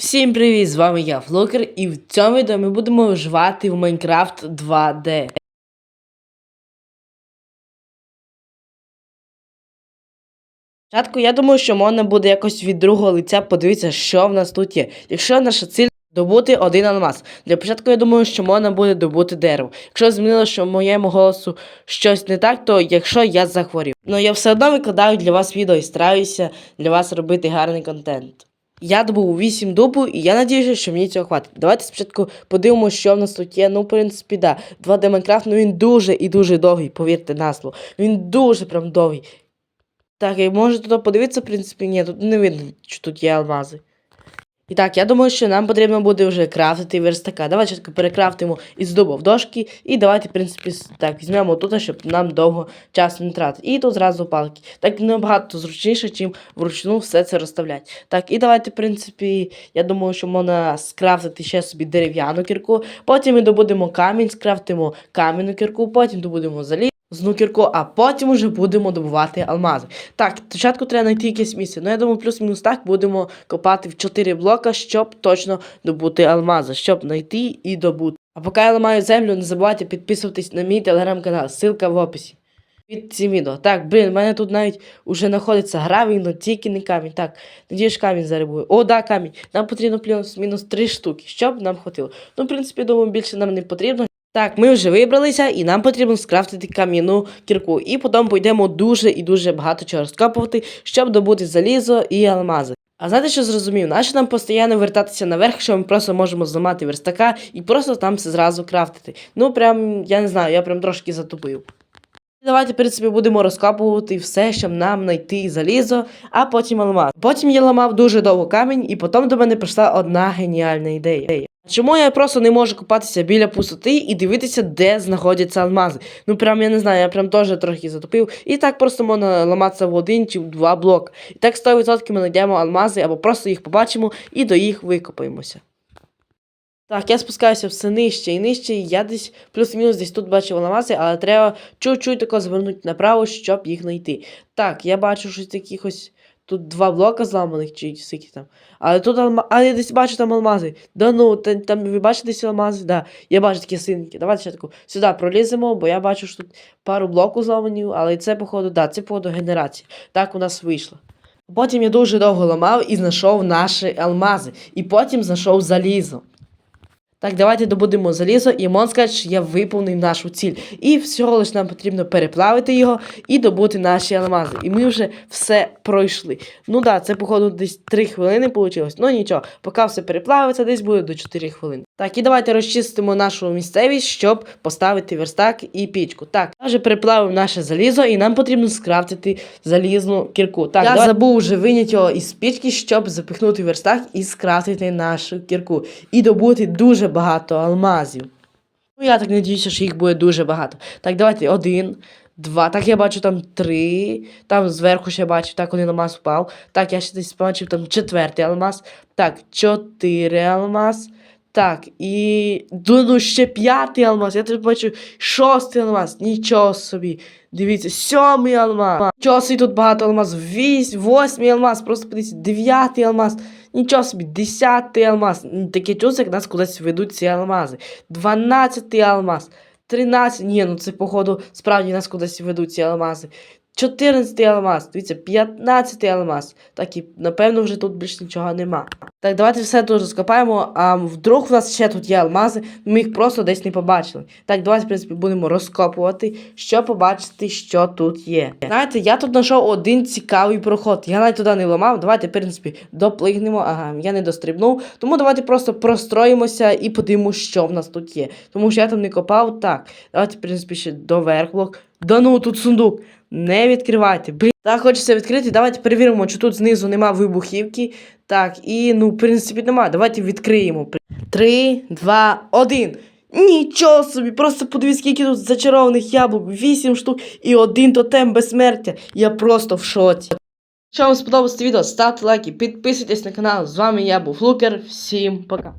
Всім привіт! З вами я, Флокер, і в цьому відео ми будемо виживати в Майнкрафт 2D. Спочатку я думаю, що можна буде якось від другого лиця подивитися, що в нас тут є. Якщо наша ціль добути один алмаз. Для початку я думаю, що можна буде добути дерево. Якщо змінило, що в моєму голосу щось не так, то якщо я захворів. Ну я все одно викладаю для вас відео і стараюся для вас робити гарний контент. Я добув 8 дубу, і я надіюся, що мені цього хватить. Давайте спочатку подивимося, що в нас тут є. Ну, в принципі, да. 2D Майнкрафт, ну він дуже і дуже довгий, повірте на слово. Він дуже прям довгий. Так, і можете тут подивитися, в принципі, ні, тут не видно, що тут є алмази. І так, я думаю, що нам потрібно буде вже крафтити верстака. Давайте перекрафтимо із дуба в дошки. І давайте, в принципі, так, візьмемо тут, щоб нам довго часу не тратити. І тут зразу палки. Так набагато зручніше, чим вручну все це розставляти. Так, і давайте, в принципі, я думаю, що можна скрафтити ще собі дерев'яну кірку. Потім ми добудемо камінь, скрафтимо кам'яну кірку, потім добудемо залізну кірку, а потім вже будемо добувати алмази. Так, спочатку треба знайти якесь місце. Ну, я думаю, плюс-мінус так будемо копати в 4 блока, щоб точно добути алмази, щоб знайти і добути. А поки я ламаю землю, не забувайте підписуватись на мій телеграм-канал, ссылка в описі. Під цим відео. Так, блін, в мене тут навіть уже знаходиться гравій, але тільки не камінь. Так, надіюсь, камінь зараз буде. О, да, камінь. Нам потрібно плюс-мінус 3 штуки, щоб нам хватило. Ну, в принципі, думаю, більше нам не потрібно. Так, ми вже вибралися, і нам потрібно скрафтити кам'яну кірку. І потім пойдемо дуже і дуже багато чого розкопувати, щоб добути залізо і алмази. А знаєте, що зрозумів? Нащо нам постійно вертатися наверх, якщо ми просто можемо зламати верстака і просто там все зразу крафтити. Ну, прям, я не знаю, я прям трошки затупив. Давайте, в принципі, будемо розкопувати все, щоб нам знайти залізо, а потім алмаз. Потім я ламав дуже довго камінь, і потім до мене прийшла одна геніальна ідея. Чому я просто не можу купатися біля пустоти і дивитися, де знаходяться алмази? Ну прям я не знаю, я прям теж трохи затопив. І так просто можна ламатися в один чи в два блоки. І так 100% ми знайдемо алмази або просто їх побачимо і до їх викопаємося. Так, я спускаюся все нижче і нижче, і я десь плюс-мінус десь тут бачив алмази, але треба чуть-чуть тако звернути направо, щоб їх знайти. Так, я бачу щось якихось. Тут два блока зламаних чи скільки там. Але тут алма... А я десь бачу там алмази. Да ну, там, там ви бачите десь алмази? Да. Я бачу такі синки. Давайте ще таку сюди проліземо, бо я бачу, що тут пару блоків зламані, але це, походу, да, це походу генерація. Так у нас вийшло. Потім я дуже довго ламав і знайшов наші алмази. І потім знайшов залізо. Так, давайте добудемо залізо, і можна сказати, я виповнив нашу ціль. І всього лиш нам потрібно переплавити його і добути наші алмази. І ми вже все пройшли. Ну так, да, це, походу, десь 3 хвилини вийшло. Ну нічого, поки все переплавиться, десь буде до 4 хвилини. Так, і давайте розчистимо нашу місцевість, щоб поставити верстак і пічку. Так, я вже переплавив наше залізо, і нам потрібно скрафтити залізну кірку. Так, я давай- забув вже виняти його із пічки, щоб запихнути верстак і скрафтити нашу кірку. І добути дуже багато алмазів. Ну, я так надіюся, що їх буде дуже багато. Так, давайте один, два. Так, я бачу там три. Там зверху ще бачив, так один алмаз впав. Так, я ще десь бачив там четвертий алмаз. Так, чотири алмаз. Так, і ну, ще п'ятий алмаз. Я тут бачу шостий алмаз. Нічого собі. Дивіться, сьомий алмаз. Нічого собі тут багато алмазів. Вісь, восьмий алмаз. Просто подивіться, дев'ятий алмаз. Нічого собі, десятий алмаз. Таке чувство, як нас кудись ведуть ці алмази. Дванадцятий алмаз. Тринадцятий. Ні, ну це, походу, справді нас кудись ведуть ці алмази. 14 алмаз, дивіться, 15 алмаз. Так і напевно вже тут більш нічого нема. Так, давайте все тут розкопаємо. А вдруг в нас ще тут є алмази, ми їх просто десь не побачили. Так, давайте, в принципі, будемо розкопувати, щоб побачити, що тут є. Знаєте, я тут знайшов один цікавий проход. Я навіть туди не ламав. Давайте, в принципі, доплигнемо. Ага, я не дострибнув. Тому давайте просто простроїмося і подивимося, що в нас тут є. Тому що я там не копав. Так, давайте, в принципі, ще доверх блок. Да ну, тут сундук. Не відкривайте. Блін, так хочеться відкрити. Давайте перевіримо, чи тут знизу нема вибухівки. Так, і ну, в принципі, нема. Давайте відкриємо. Три, два, один. Нічого собі, просто подивіться, скільки тут зачарованих яблук, вісім штук і один тотем безсмертя. Я просто в шоці. Якщо вам сподобалось це відео, ставте лайки, підписуйтесь на канал. З вами я був Лукер. Всім пока.